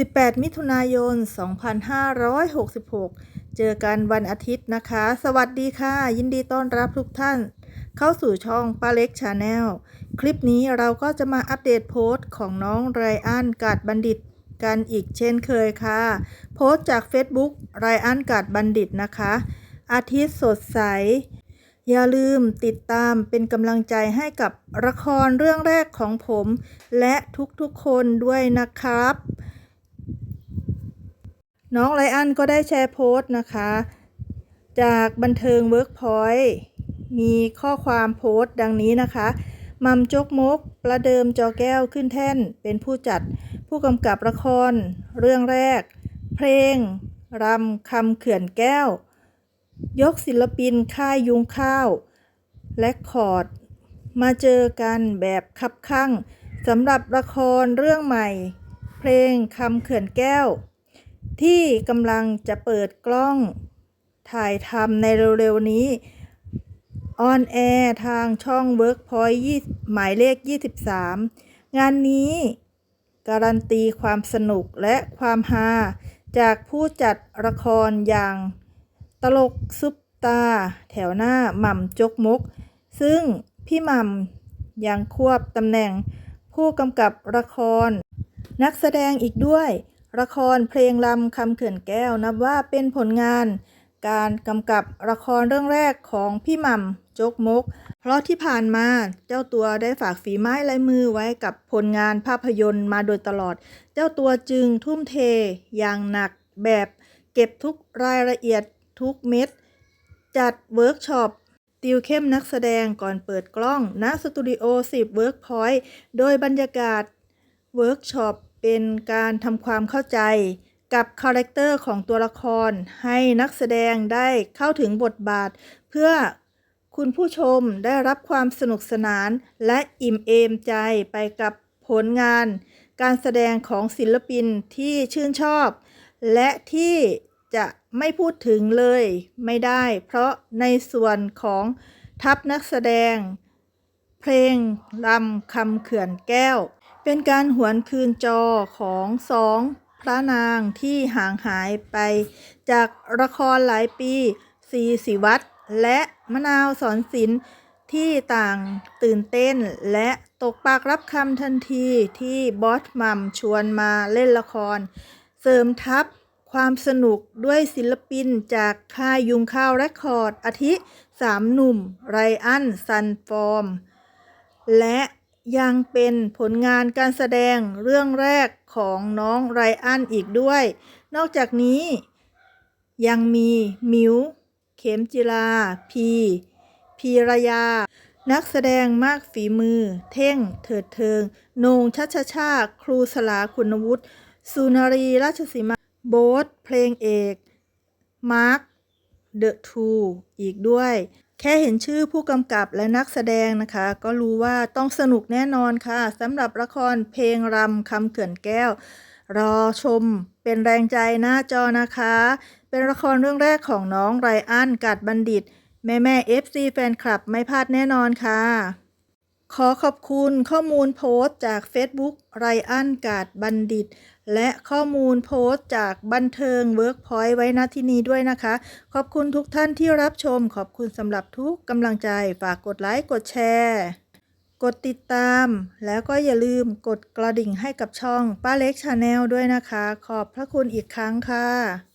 18 มิถุนายน 2566 เจอกันวันอาทิตย์นะคะ สวัสดีค่ะ ยินดีต้อนรับทุกท่าน เข้าสู่ช่องป้าเล็กชาแนล คลิปนี้เราก็จะมาอัปเดตโพสต์ของน้องไรอันกาดบัณฑิตกันอีกเช่นเคยค่ะ โพสต์จาก Facebook ไรอันกาดบัณฑิตนะคะ อาทิตย์สดใส อย่าลืมติดตามเป็นกำลังใจให้กับละครเรื่องแรกของผม และทุกๆคนด้วยนะครับ น้องไลอันก็ได้แชร์โพสต์นะคะ จากบันเทิงเวิร์กพอยต์มีข้อความโพสต์ดังนี้นะคะมัมจกมก ประเดิมจอแก้วขึ้นแท่น เป็นผู้จัดผู้กำกับละคร เรื่องแรก เพลงรำคำเขื่อนแก้ว ยกศิลปินค่ายยุงข้าว และคอร์ด มาเจอกันแบบคับข้างสำหรับละครเรื่องใหม่ เพลงคำเขื่อนแก้ว ที่กำลังจะเปิดกล้องถ่ายทำในเร็วๆนี้ออนแอร์ทางช่อง Workpoint หมายเลข 23 งานนี้การันตีความสนุกและความฮาจากผู้จัดละครอย่างตลกซุปตา แถวหน้าหม่ำจกมก ซึ่งพี่หม่ำยังควบตำแหน่งผู้กำกับละคร นักแสดงอีกด้วย ละครเพลงลำคำเขื่อนแก้วนับว่าเป็นผลงาน การกำกับละครเรื่องแรกของพี่หม่ำจกมก เพราะที่ผ่านมาเจ้าตัวได้ฝากฝีไม้ลายมือไว้กับผลงานภาพยนตร์มาโดยตลอด เจ้าตัวจึงทุ่มเทอย่างหนักแบบเก็บทุกรายละเอียดทุกเม็ด จัดเวิร์กช็อปติวเข้มนักแสดงก่อนเปิดกล้องณสตูดิโอ10เวิร์กพอยต์โดยบรรยากาศเวิร์กช็อป เป็นการทำความเข้าใจกับคาแรคเตอร์ของตัวละคร ให้นักแสดงได้เข้าถึงบทบาท เพื่อคุณผู้ชมได้รับความสนุกสนานและอิ่มเอมใจไปกับผลงาน การแสดงของศิลปินที่ชื่นชอบ และที่จะไม่พูดถึงเลยไม่ได้ เพราะในส่วนของทัพนักแสดง เพลงลำคำเขื่อนแก้ว เป็นการหวนคืนจอของสองพระนางที่ห่างหายไป จากละครหลายปีสีสิวัตรและมะนาวสอนศิลป์ที่ต่างตื่นเต้น และตกปากรับคำทันทีที่บอสมัมชวนมาเล่นละคร เสริมทัพความสนุกด้วยศิลปินจากค่ายยุงข้าวเรคคอร์ดอาทิสามหนุ่ม ไรอันซันฟอร์ม และ ยังเป็นผลงานการแสดงเรื่องแรกของน้องไรอันอีกด้วย นอกจากนี้ยังมีมิวเข็มจิลา พี พีรยา นักแสดงมากฝีมือ เท่ง เถิดเทิง นงชัชชา ครูสลาคุณวุฒิสุนารีราชสีมา โบ๊ทเพลงเอก มาร์ค เดอะทู อีกด้วย แค่เห็นชื่อผู้กำกับและนักแสดงนะคะ ก็รู้ว่าต้องสนุกแน่นอนค่ะสำหรับละครเพลงรำคำเขื่อนแก้ว รอชมเป็นแรงใจหน้าจอนะคะ เป็นละครเรื่องแรกของน้องไรอันกัดบัณฑิต แม่แม่เอฟซีแฟนคลับไม่พลาดแน่นอนค่ะ ขอขอบคุณข้อมูลโพสต์จาก Facebook ไรอันกาดบัณฑิต และข้อมูลโพสต์จากบันเทิงเวิร์กพอยต์ไว้ณที่นี้ด้วยนะคะ ขอบคุณทุกท่านที่รับชม ขอบคุณสำหรับทุกกำลังใจ ฝากกดไลค์ กดแชร์ กดติดตาม แล้วก็อย่าลืมกดกระดิ่งให้กับช่องป้าเล็กชาแนลด้วยนะคะ ขอบพระคุณอีกครั้งค่ะ